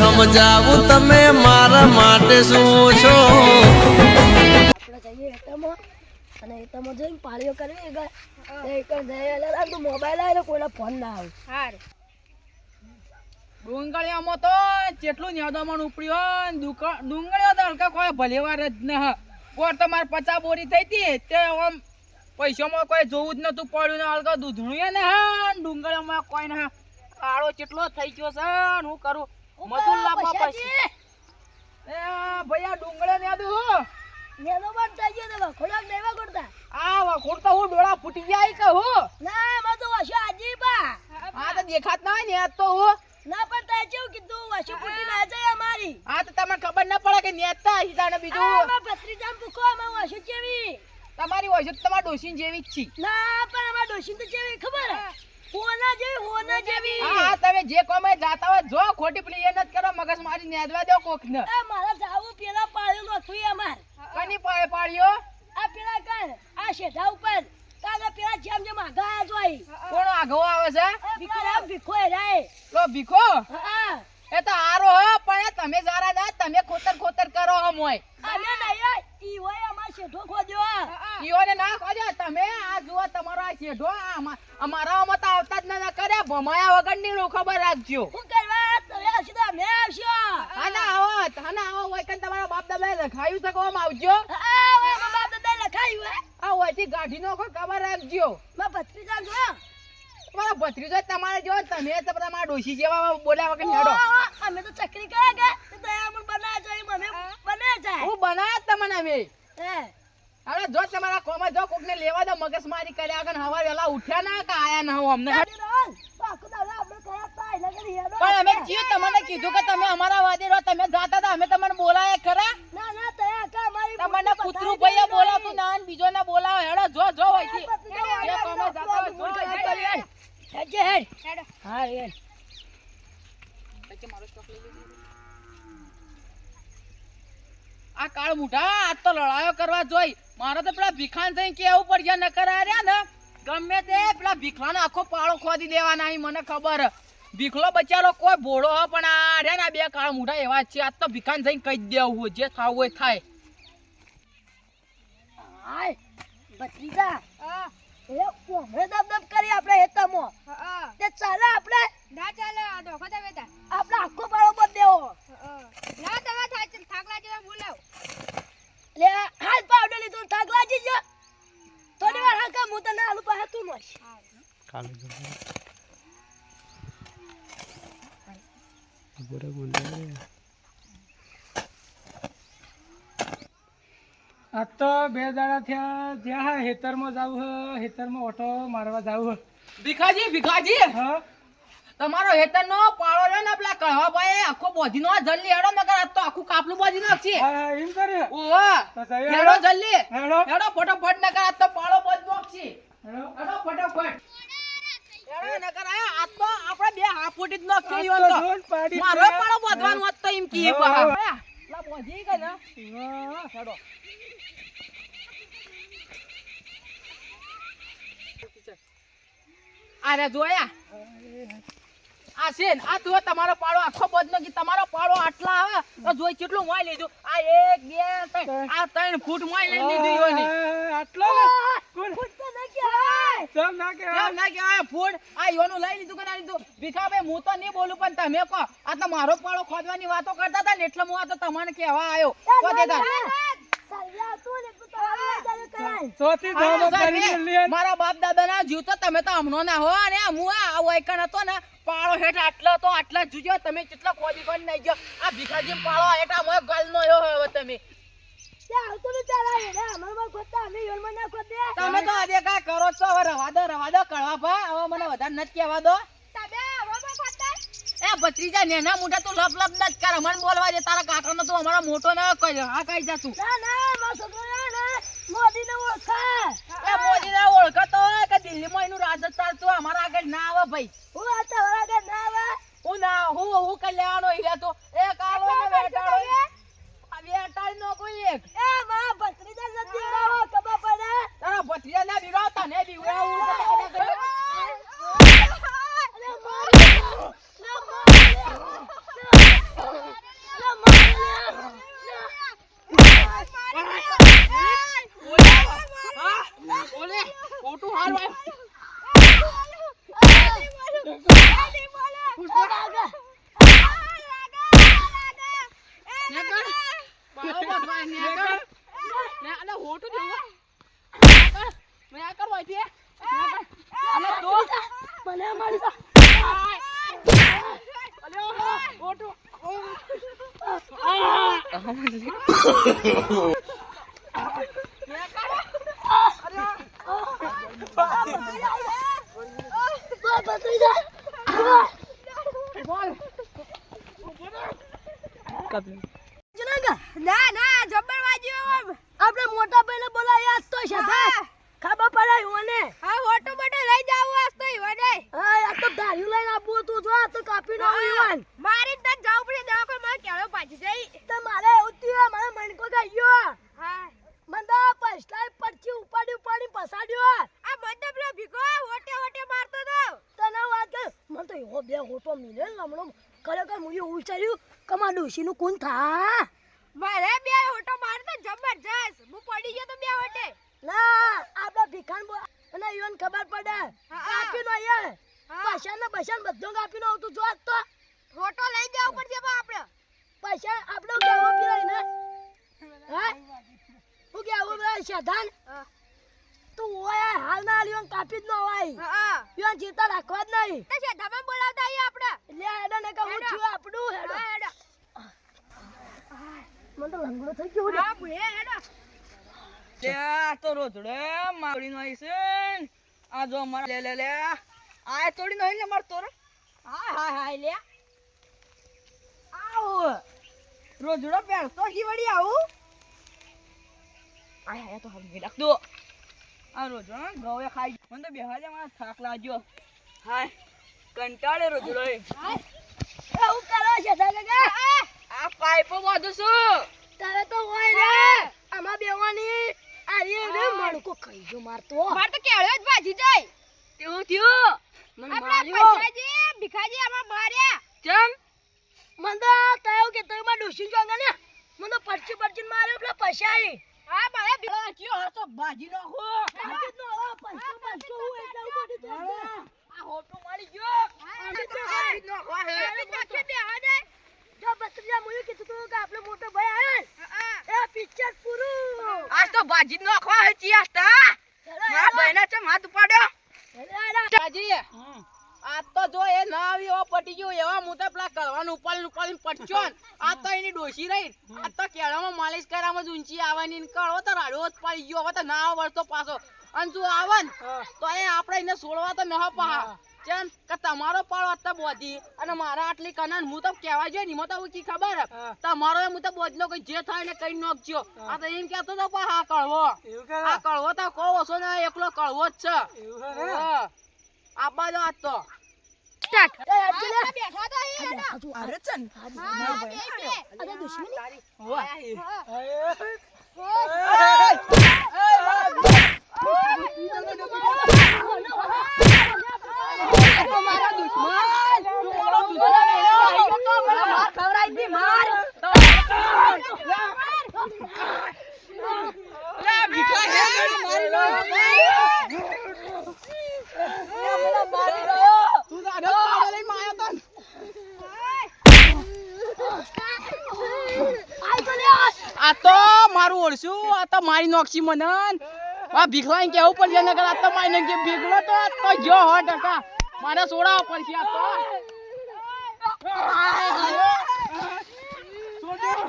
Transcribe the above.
સમજાવું તમે મારા માટે શું છો? આપણે જઈએ હેઠળમાં અને હેઠળમાં જઈને પાળીઓ કરવી. એક એક જઈએ. એટલે મોબાઈલ આવે ને ફોન ના આવે. હાર. ડુંગળીઓમાં તો જેટલું નેદોમાં ઉપડ્યો ડુંગળીઓ તો હલકા કોઈ ભલેવાર જ ન હ. કોર તમારે પચા બોરી થઈ હતી? તે આમ પૈસામાં કોઈ જોવું જ નતું પડ્યું ને હલકા દૂધણું ને હા ડુંગળીઓમાં કોઈ ને કાળો કેટલો થઈ ગયો છે હું કરું? મજૂર લાવવા પડશે એ ભૈયા ડુંગળીઓ ને આદુ નેનો પણ થઈ ગયો તો ખોરાક દેવા કરતા. આ વખોડ તો હું ડોળા ફૂટી જાય કે હો. ના મા તો વાસુ આજી બા. આ તો દેખાત ના હોય ને તો હું. ના પણ તે કેવું કીધું? વાસુ પૂટી ના જાય અમારી. આ તો તમને ખબર ના પડે કે નેતા હિતાને બીજું આમાં ભત્રીજામ વાસુ કેવી? તમારી તો તમારા ડોશીન જેવી જ છે. ના પણ અમારા ડોશી તો કેવી ખબર? હોના જેવી હોના જેવી. હા હા, તમે જે કોમે જાતા હોય જો ખોટી પેલી એ નથી કરો મગજ મારી નેદવા દો કોક ને એ મારા જાવું પેલા પાળ્યો નતું અમાર. કની પાડે પાડ્યો? આ પેલા કર આ શેઠા ઉપર. કાલે પેલા જેમ જેમ આગા જોઈ. કોણ આગો આવે છે? એ પેલા ભીખો. રાય. લો ભીખો? હા. એ તો હો પણ તમે જારા ના તમે ખોતર ખોતર કરો હમ હોય. અમે નહીં ઈ હોય અમાર શેઠો ખોદ્યો? ઈઓને ના ખોજો તમે આ જુઓ તમારો આ શેઢો આ અમા- અમારામાં તો આવતા જ ના કરે ભમાયા વગરની ખબર રાખજો. હું કરવા? તમે આવશો તો અમે આવશો. આના આવો આના આવો હોય કે તમારા બાપ દાદાએ લખાયું છે કોમ? આવજો. હા ઓય બાબા દાદા લખાયું હે. આ હોયથી ગાઢી નો ખબર રાખજો. માં ભત્રીજા જો. તમારા ભત્રીજો તમારે જો તમે તો તમારા ડોશી જેવા બોલ્યા વગર હેડો. અમે તો ચકરી કરે કે? તો દયામણ બના જાય મને બને જાય. હું બનાવ્યા તમને અમે હવે જો તમારા કોમા જો કોકને લેવા દો મગજમારી કર્યા આગળ હવા વેલા ઉઠ્યા ના કે આયા ના હો અમને. તા પણ અમે જીવ તમને કીધું કે તમે અમારા વાદે રહો તમે જાતા હતા અમે તમને બોલાયા ખરા? ના ના કા અમારી તમને કૂતરું ભાઈએ બોલાવતું ના અને બીજો ને બોલાવો હેડો જો જો હોયથી જે કોમાં જાતા હોય જો હેડ. હેડ હેડ હા હેડ આ કાળ મુઠા આજ તો લડાયો કરવા જોઈ. મારે તો પેલા ભીખાન થઈને કેવું પડશે ન કરાર્યા ને ગમે તે પેલા ભીખલાનો આખો પાળો ખોદી દેવાના અહીં મને ખબર. ભીખલો બચારો કોઈ ભોળો હો પણ આ રે ને બે કાળ મુઠા એવા છે. આજ તો ભીખાન થઈને કહી દેવું જે થાવું હોય થાય. આય ભત્રીજા. એ કોમે દબ દબ કરી આપણે હેતામાં. તે ચાલે આપણે? ના ચાલે આ ધોખો તમે તા આપણે આખો પાળો બદ દેવો ના તમે થાય થાકલા જેવા બોલાવ. લે હાલ પાવડર લીધો થાક લાગી જો થોડી વાર હાકા હું તને આલુ પાસે તું બોલે આ તો બે દાડા થયા જ્યાં હેતરમાં જાવ હેતરમાં ઓટો મારવા જાવ ભીખાજી ભીખાજી! હ? તમારો હેતરનો પાળો રહ્યો ને પેલા કળવાભાઈ આખો બોધીનો જલ્દી હેડો મગર આજ તો આખું કાપલું બોધી નાખશે એમ કરે? ઓહો હેડો. જલ્દી. હેડો. હેડો ફટાફટ નગર આજ તો પાળો બોધ નાખશે હેડો. હેડો ફટાફટ. હેડો નકર આ આજ તો આપણે બે હાફ ફૂટી જ નાખશે ઈવન તો તો. જોન પાડી મારો પાળો બોધવાનું હોત તો એમ કી હા. લા બોધી ગઈ ને. હેડો. અરે જોયા. આ છે ને, આ તું તમારો પાડો આખો બદનો કે તમારો પાડો આટલા આવે તો જોઈ કેટલું મોય લેજો આ એક બે ત્રણ. આ ત્રણ ફૂટ મોય લઈ લીધું હોય ને આટલો ને? કોણ? તો ના કહેવાય ચમ ના કે કેમ ના કહેવાય ફૂટ. આ ઈવોનું લઈ લીધું કે ના લીધું? ભીખાભાઈ હું તો નહીં બોલું પણ તમે કહો. આ તો મારો પાડો ખોદવાની વાતો કરતા હતા ને એટલે હું આ તો તમને કહેવા આવ્યો. ચોથી આનો કરી લે મારા બાપ દાદા ના જીવ તો તમે તો હમણો ના હો અને આ હું આ વૈકણ હતો ને પાળો હેઠ આટલો તો આટલા જ તમે કેટલા ખોદી ખોદી નાઈ ગયો. આ ભીખાજી પાળો હેઠ આ મોય ગાલ નો હવે તમે. તો આજે કાંઈ કરો છો હવે રવા દો રવા દો કળવા ભા હવે મને વધારે નથી કહેવા દો. તમે એ ભત્રીજા નેના મોટા તું લપ લપ ન કર. મને બોલવા દે તારા કાકાનો તું અમારો મોટો ન કહી હા કહી જા તું. ના ના મારો છોકરો ના ના. મોદી ને ઓળખા. એ મોદી ના ઓળખતો હોય કે દિલ્હી માં એનું રાજસ્થાન તું અમારા આગળ ના આવે ભાઈ? હું આ તમારા આગળ ના આવે? હું ના હું હું કલ્યાણો ઈલા તો. એ કાળો આ બેટાળ નો કોઈ એક. એ માં ભત્રીજા નથી રાવો ખબર પડે તારા ભત્રીજા ના બીવડાવતા ને બીવડાવું છે. અરે મારી ના મારી લાગે નેકર. બાળો બધવાય, નેકર. ને આને હોટું દેવું. નેકર. નેકર વાયથી. નેકર. આને દો. મને મારી ના ના જબ્બર વાજ્યો આપણે મોટા ભાઈને બોલાવ્યા આજ તો છે. ખબર પડાય મને હા ઓટો બોટો લઈ જાવ આજ તો ઈવને હા આ તો ધાર્યું લઈને આ તો કાપી નો ઈવાન. મારી જ જાવ પડે દવાખાને મારે કેળો પાછી જઈ. તો મારે એવું થયું મારે મણકો ગયો. હા. મન તો પૈસા પડખી ઉપાડી ઉપાડી પસાડ્યો. આ બધા પેલો ભીગો હોટે હોટે મારતો તો. તને વાત કર? મને તો એવો બે હોટો મિલે લમણો. ખરેખર હું એવું વિચાર્યું કે મારા ડોશીનું કોણ થા મારે બે હોટો મારતો જબરજસ્ત હું પડી ગયો તો બે હોટે ના આપડા ભીખાન બો અને ઈવન ખબર પડે હા. કાપી નો યાર હા. પૈસા ને બધું કાપી નો આવતું જો તો. હોટો લઈ જવું પડશે બા આપણે. પૈસા આપણો કેવો પીરાય ને? હા? હું? કેવું ભાઈ સાધાન. તું ઓય હાલ ના લ્યો કાપી જ નો હોય. હા યો ચિંતા રાખવા જ નહીં. તો છે ધમે બોલાવતા આઈ આપણે. એટલે હેડો ને કહું. છું આપણું હેડો. હેડો. મને તો લંગડો થઈ ગયો હા ભૂએ હેડો. ત્યાં તો રોજડે માવડી નો. આઈ આ જો મારા લે લે લે. આ તોડી નહીં લે માર તોર હા હા હા લે આવ. રોજડો પહેરતો શીવડી આવું. આ હા તો હવે લાગતો આ રોજડો ગવે ખાઈ મને તો બેહાડે મારા થાક લાગ્યો. હાય કંટાળે રોજડો એ. એવું કરો છે દાદા આ પાઇપો બધું શું તારે તો હોય રે. આમાં બેવાની આરી રે મણકો ખાઈ જો મારતો મારે તો કેળો જ ભાજી જાય. કેવું થયું. મને માર્યો. પૈસાજી ભીખાજી આમાં માર્યા. ચમ મને તો તાવ કે તમે માં ડોસી જોંગા ને? મને તો પરચી પરચી માર્યો પેલા પૈસા હા મારે ભી- આ તો ભાજી નાખો કાપી નો પૈસો પૈસો હું એટલે તો આ હોટો મારી ગયો. હા, તો કાપી નાખો હે. હવે નાખી હા ને? જો બત્રીજા મુયું કીધું તું કે આપણે મોટો ભાઈ આવ્યો એ પિક્ચર પૂરું. આજ તો ભાજી નાખો હે ચિયાસ્તા મારા બહેના ચમ હાથ ઉપાડ્યો? ભાજી આ તો જો એ ના આવી પટી ગયો એવા હું તો પેલા કરવાનું ઉપાડીને ઉપાડીને પટચો આ તો એની ડોસી રહી આ તો કેળામાં માલિશ કરવામાં જ ઊંચી આવવાની ને કળવો તો રાડો જ પડી ગયો હવે તો ના વળતો પાછો. અને જો આવે ને તો એ આપણે એને છોડવા તો ન પહા. ચમ કે તમારો પાડો અત્યારે બોધી અને મારા આટલી કનાન હું તો કહેવા જોઈએ ને એમાં તો કી ખબર તમારો હું તો બોધલો કઈ જે થાય ને કઈ નોખજો આ તો એમ કહેતો તો પણ હા કળવો આ કળવો તો કહો ઓછો ને એકલો કળવો જ છે આપવા જો આજ તો તો ચન દુશ્મની આ તો મારું ઓળશું આ તો મારી નોક્ષી મને આ ભીખલાઈ કેવું પડશે નકર આ તો મારી કે ભીખલો તો જો હો ટકા. મારે સોડા પડશે આ તો સોડા